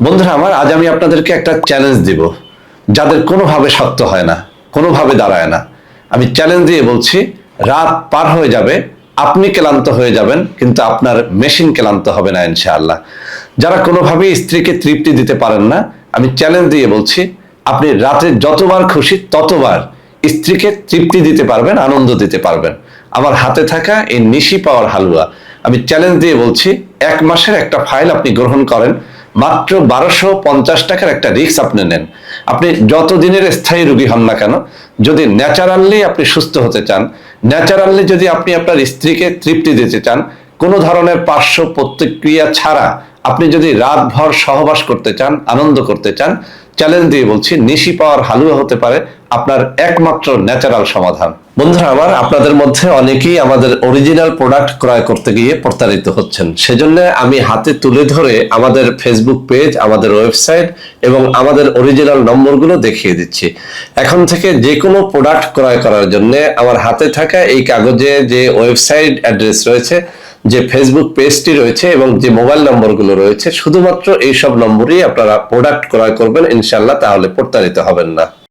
বন্ধুরা, আমার আজ আমি আপনাদেরকে একটা চ্যালেঞ্জ দিব, যাদের কোনোভাবে শক্ত হয় না, কোনোভাবে দাঁড়ায় না। আমি চ্যালেঞ্জ দিয়ে বলছি, রাত পার হয়ে যাবে, আপনি ক্লান্ত হয়ে যাবেন, কিন্তু আপনার মেশিন ক্লান্ত হবে না, ইনশাআল্লাহ। যারা কোনোভাবেই স্ত্রীকে তৃপ্তি দিতে পারেন না, আমি চ্যালেঞ্জ দিয়ে বলছি, আপনি রাতে যতবার খুশি ততবার স্ত্রীকে তৃপ্তি দিতে পারবেন, আনন্দ দিতে পারবেন। আমার হাতে থাকা এই নিশি পাওয়ার হালুয়া। আমি চ্যালেঞ্জ দিয়ে বলছি, এক মাসের একটা ফাইল আপনি গ্রহণ করেন মাত্র বারোশো পঞ্চাশ টাকার একটা রিক্স আপনি নেন। আপনি যত দিনের স্থায়ী রুগী হন না কেন, যদি ন্যাচারালি আপনি সুস্থ হতে চান, ন্যাচারালি যদি আপনি আপনার স্ত্রীকে তৃপ্তি দিতে চান কোনো ধরনের পার্শ্ব প্রতিক্রিয়া ছাড়া আপনি যদি রাতভর সহবাস করতে চান, আনন্দ করতে চান চ্যালেঞ্জ দিয়ে বলছি, নিশি পাওয়ার হালুয়া হতে পারে আপনার একমাত্র ন্যাচারাল সমাধান। বন্ধুরা আমার, আপনাদের মধ্যে অনেকেই আমাদের অরিজিনাল প্রোডাক্ট ক্রয় করতে গিয়ে প্রতারিত হচ্ছেন। সেজন্য আমি হাতে তুলে ধরে আমাদের ফেসবুক পেজ আমাদের ওয়েবসাইট এবং আমাদের অরিজিনাল নম্বরগুলো দেখিয়ে দিচ্ছি। এখন থেকে যে কোনো প্রোডাক্ট ক্রয় করার জন্য আমার হাতে থাকা এই কাগজে যে ওয়েবসাইট অ্যাড্রেস রয়েছে যে ফেসবুক পেজটি রয়েছে এবং যে মোবাইল নম্বরগুলো রয়েছে, শুধুমাত্র এইসব নম্বরেই আপনারা প্রোডাক্ট ক্রয় করবেন ইনশাল্লাহ তাহলে প্রতারিত হবেন না।